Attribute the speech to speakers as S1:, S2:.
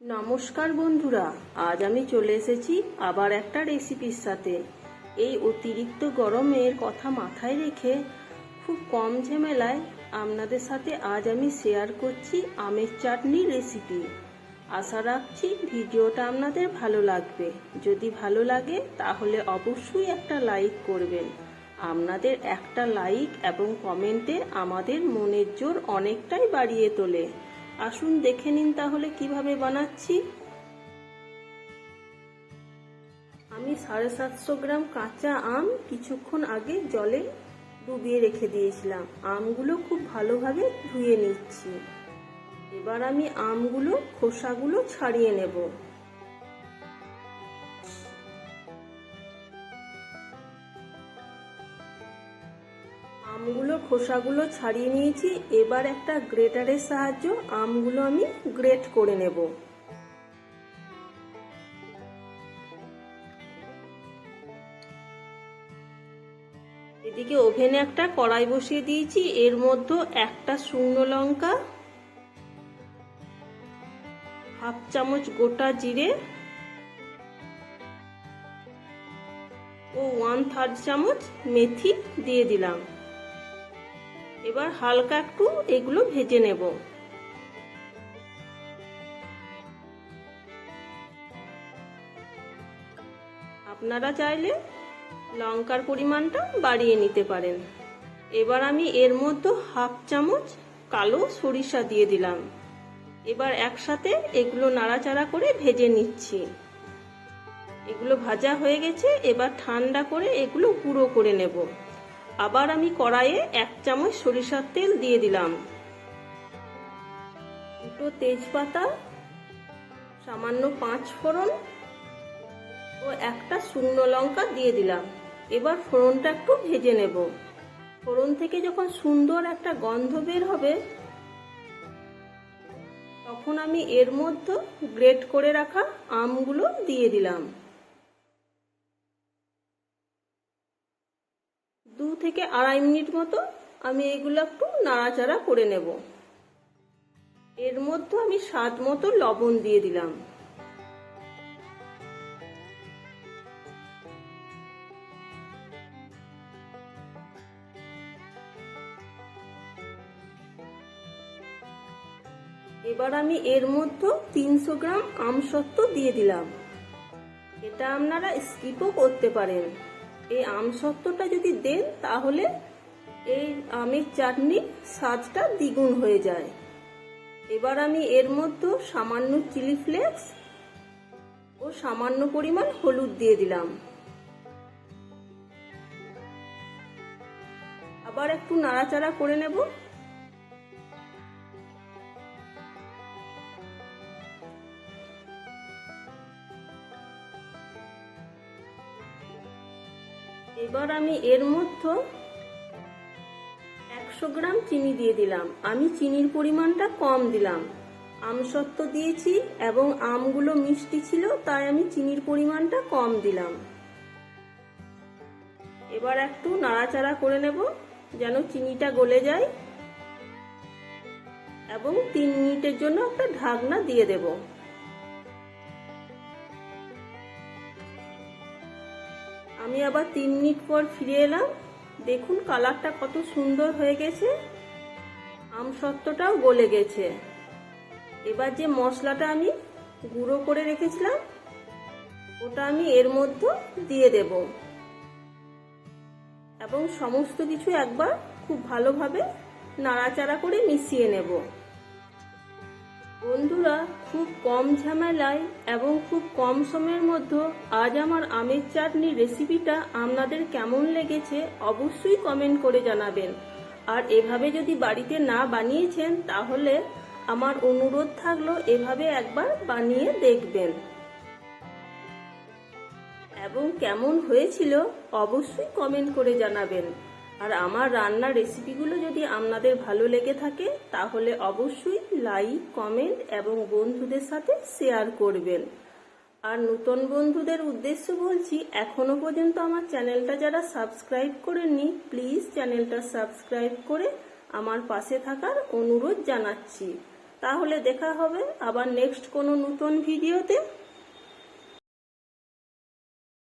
S1: নমস্কার বন্ধুরা, আজ আমি চলে এসেছি আবার একটা রেসিপির সাথে। এই অতিরিক্ত গরমের কথা মাথায় রেখে খুব কম ঝামেলায় আপনাদের সাথে আজ আমি শেয়ার করছি আমের চাটনি রেসিপি আশা রাখছি ভিডিওটা আপনাদের ভালো লাগবে। যদি ভালো লাগে, তাহলে অবশ্যই একটা লাইক করবেন। আপনাদের একটা লাইক এবং কমেন্টে আমাদের মনের জোর অনেকটাই বাড়িয়ে তোলে। আসুন দেখে নিন তাহলে কীভাবে বানাচ্ছি। আমি সাড়ে সাতশো গ্রাম কাঁচা আম কিছুক্ষণ আগে জলে ডুবিয়ে রেখে দিয়েছিলাম। আমগুলো খুব ভালোভাবে ধুয়ে নিচ্ছি। এবার আমি আমগুলো খোসাগুলো ছাড়িয়ে নেব। আমগুলো, খোসাগুলো ছাড়িয়ে নিয়েছি। এবার একটা গ্রেটারের সাহায্য আমগুলো আমি গ্রেট করে নেব। এদিকে ওভেনে একটা কড়াই বসিয়ে দিয়েছি। এর মধ্যে একটা শুকনো লঙ্কা, হাফ চামচ গোটা জিরে ও ওয়ান থার্ড চামচ মেথি দিয়ে দিলাম। এবার হালকা একটু এগুলো ভেজে নেব। আপনারা চাইলে লঙ্কার পরিমাণটা বাড়িয়ে নিতে পারেন। এবার আমি এর মধ্যে হাফ চামচ কালো সরিষা দিয়ে দিলাম। এবার একসাথে এগুলো নাড়াচাড়া করে ভেজে নিচ্ছি। এগুলো ভাজা হয়ে গেছে, এবার ঠান্ডা করে এগুলো গুঁড়ো করে নেব। আবার আমি কড়াইয়ে এক চামচ সরিষার তেল দিয়ে দিলাম। দুটো তেজপাতা, সামান্য পাঁচ ফোড়ন ও একটা শুকনো লঙ্কা দিয়ে দিলাম। এবার ফোড়নটা একটু ভেজে নেব। ফোড়ন থেকে যখন সুন্দর একটা গন্ধ বের হবে, তখন আমি এর মধ্যে গ্রেট করে রাখা আমগুলো দিয়ে দিলাম। থেকে আড়াই মিনিট মতো আমি এগুলো একটু নাড়াচাড়া করে নেব। এর মধ্যে আমি স্বাদ মতো লবণ দিয়ে দিলাম। এবার আমি এর মধ্যে তিনশো গ্রাম আমসত্ত্ব দিয়ে দিলাম। এটা আপনারা স্কিপও করতে পারেন। এই আম সত্ত্বটা যদি দেন, তাহলে এই আমের চাটনি স্বাদটা দ্বিগুণ হয়ে যায়। এবার আমি এর মধ্যে সামান্য চিলি ফ্লেক্স ও সামান্য পরিমাণ হলুদ দিয়ে দিলাম। আবার একটু নাড়াচাড়া করে নেব। এবার আমি এর মধ্যে একশো গ্রাম চিনি দিয়ে দিলাম। আমি চিনির পরিমাণটা কম দিলাম। আমসত্ত্ব দিয়েছি এবং আমগুলো মিষ্টি ছিল, তাই আমি চিনির পরিমাণটা কম দিলাম। এবার একটু নাড়াচাড়া করে নেব যেন চিনিটা গলে যায় এবং তিন মিনিটের জন্য একটা ঢাকনা দিয়ে দেবো। আমি আবার তিন মিনিট পর ফিরে এলাম। দেখুন কালারটা কত সুন্দর হয়ে গেছে। আমসত্ত্বটাও গলে গেছে। এবার যে মশলাটা আমি গুঁড়ো করে রেখেছিলাম, ওটা আমি এর মধ্যে দিয়ে দেব। এবং সমস্ত কিছু একবার খুব ভালোভাবে নাড়াচাড়া করে মিশিয়ে নেব। বন্ধুরা, খুব কম ঝামেলায় এবং খুব কম সময়ের মধ্যে আজ আমার আমের চাটনি রেসিপিটা আপনাদের কেমন লেগেছে অবশ্যই কমেন্ট করে জানাবেন। আর এভাবে যদি বাড়িতে না বানিয়েছেন, তাহলে আমার অনুরোধ থাকল এভাবে একবার বানিয়ে দেখবেন। এবং কেমন হয়েছিল অবশ্যই কমেন্ট করে জানাবেন। আর আমার রান্নার রেসিপিগুলো যদি আপনাদের ভালো লেগে থাকে, তাহলে অবশ্যই লাইক কমেন্ট এবং বন্ধুদের সাথে শেয়ার করবেন। আর নতুন বন্ধুদের উদ্দেশ্য বলছি, এখনও পর্যন্ত আমার চ্যানেলটা যারা সাবস্ক্রাইব করেননি প্লিজ চ্যানেলটা সাবস্ক্রাইব করে আমার পাশে থাকার অনুরোধ জানাচ্ছি। তাহলে দেখা হবে আবার নেক্সট কোনো নতুন ভিডিওতে